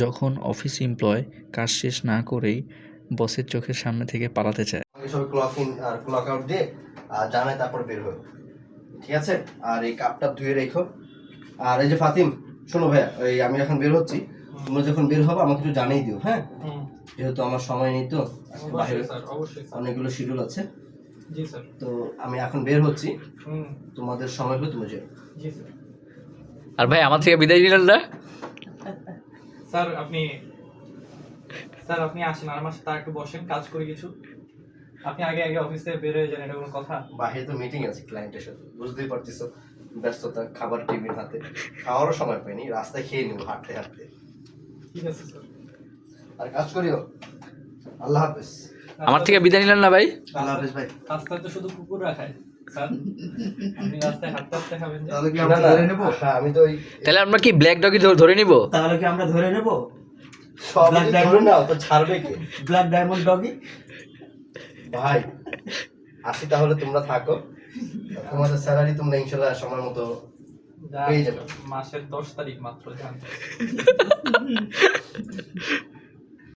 যখন office employ কাজ শেষ না করেই বসের চোখের সামনে থেকে পালাতে চায়। আমি সবাই ক্লক ইন আর ক্লক আউট দিয়ে আর জানাই তারপর বের হই। ঠিক আছে? আর এই কাপটা ধুয়ে রেখো। আর এই যে ফাতিম শোনো ভাইয়া এই আমি এখন বের হচ্ছি। তোমরা যখন বের হবে আমাকে একটু জানিয়ে দিও হ্যাঁ? যেহেতু আমার সময় নেই তো বাইরে। অনেকগুলো শিডিউল আছে। তো আমি এখন বের হচ্ছি। তোমাদের সময় হলে তুমি যেও। আর ভাই আমার থেকে বিদায় নিলেন না? স্যার আপনি স্যার আপনি আসেন আর আমার সাথে একটু বসেন কাজ করি কিছু। আপনি আগে আগে অফিসে বের হয়ে যান এটা কোনো কথা? বাইরে তো মিটিং আছে ক্লায়েন্টের সাথে। বুঝতেই পারতেছো ব্যস্ততা খাবার টিফিন হাতে। খাওয়ারও সময় পাইনি রাস্তায় খেয়ে নিবো হাঁটতে হাঁটতে। ঠিক আছে স্যার। আর কাজ করিও। আল্লাহ হাফেজ। আমার থেকে বিদায় নিলেন না ভাই? আল্লাহ হাফেজ। ভাই রাস্তায় তো শুধু কুকুর রাখায়। তাহলে কি আমরা ধরে নেব? হ্যাঁ আমি তো ওই তাহলে আমরা কি ব্ল্যাক ডগি ধরে নিব? তাহলে কি আমরা ধরে নেব? diamond? ধরে নাও তো ছাড়বে কে? ব্ল্যাক ডায়মন্ড ডগি ভাই আসি তাহলে তোমরা থাকো। তোমাদের স্যালারি তোমরা ইনশাল্লাহ সময় মতো পেয়ে যাবে। মাসের দশ তারিখ মাত্র জান।